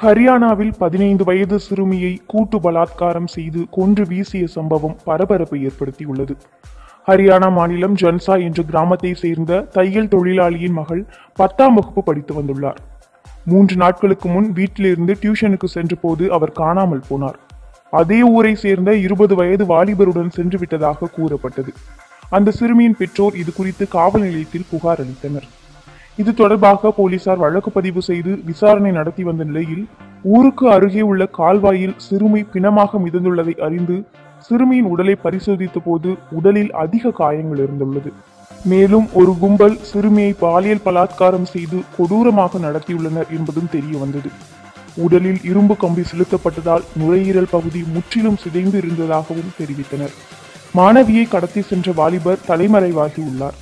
ஹரியானாவில் பதினைந்து வயது சிறுமியை கூட்டு பலாத்காரம் செய்து கொன்று வீசிய சம்பவம் பரபரப்பை ஏற்படுத்தியுள்ளது. ஹரியானா மாநிலம் ஜன்சா என்ற கிராமத்தை சேர்ந்த தையல் தொழிலாளியின் மகள் பத்தாம் வகுப்பு படித்து வந்துள்ளார். மூன்று நாட்களுக்கு முன் வீட்டிலிருந்து டியூஷனுக்கு சென்றபோது அவர் காணாமல் போனார். அதே ஊரை சேர்ந்த இருபது வயது வாலிபருடன் சென்று விட்டதாக கூறப்பட்டது. அந்த சிறுமியின் பெற்றோர் இது குறித்து காவல் நிலையத்தில் புகார் அளித்தனர். இது தொடர்பாக போலீசார் வழக்கு பதிவு செய்து விசாரணை நடத்தி வந்த நிலையில் ஊருக்கு அருகே உள்ள கால்வாயில் சிறுமி பிணமாக மிதந்துள்ளதை அறிந்து சிறுமியின் உடலை பரிசோதித்த போது உடலில் அதிக காயங்கள் இருந்துள்ளது. மேலும் ஒரு கும்பல் சிறுமியை பாலியல் பலாத்காரம் செய்து கொடூரமாக நடத்தியுள்ளனர் என்பதும் தெரிய வந்தது உடலில் இரும்பு கம்பி செலுத்தப்பட்டதால் நுரையீரல் பகுதி முற்றிலும் சிதைந்து இருந்ததாகவும் தெரிவித்தனர். மாணவியை கடத்தி சென்ற வாலிபர் தலைமறைவாகி உள்ளார்.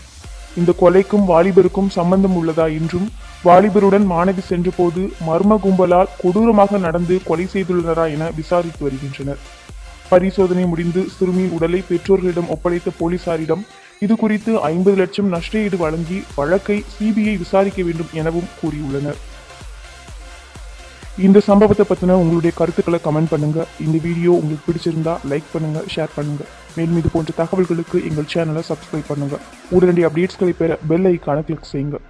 இந்த கொலைக்கும் வாலிபருக்கும் சம்பந்தம் உள்ளதா என்றும் வாலிபருடன் மாணவி சென்றபோது மர்ம கும்பலால் கொடூரமாக நடந்து கொலை செய்துள்ளனரா என விசாரித்து வருகின்றனர். பரிசோதனை முடிந்து சிறுமியின் உடலை பெற்றோர்களிடம் ஒப்படைத்த போலீசாரிடம் இது குறித்து ஐம்பது லட்சம் நஷ்டஈடு வழங்கி வழக்கை சிபிஐ விசாரிக்க வேண்டும் எனவும் கூறியுள்ளனர். இந்த சம்பவத்தை பற்றின உங்களுடைய கருத்துக்களை கமெண்ட் பண்ணுங்கள் இந்த வீடியோ உங்களுக்கு பிடிச்சிருந்தா லைக் பண்ணுங்கள் ஷேர் பண்ணுங்கள் மேலும் இது போன்ற தகவல்களுக்கு எங்கள் சேனலை சப்ஸ்கிரைப் பண்ணுங்கள் உடனடி அப்டேட்ஸ்களை பெற பெல் ஐக்கான கிளிக் செய்யுங்க.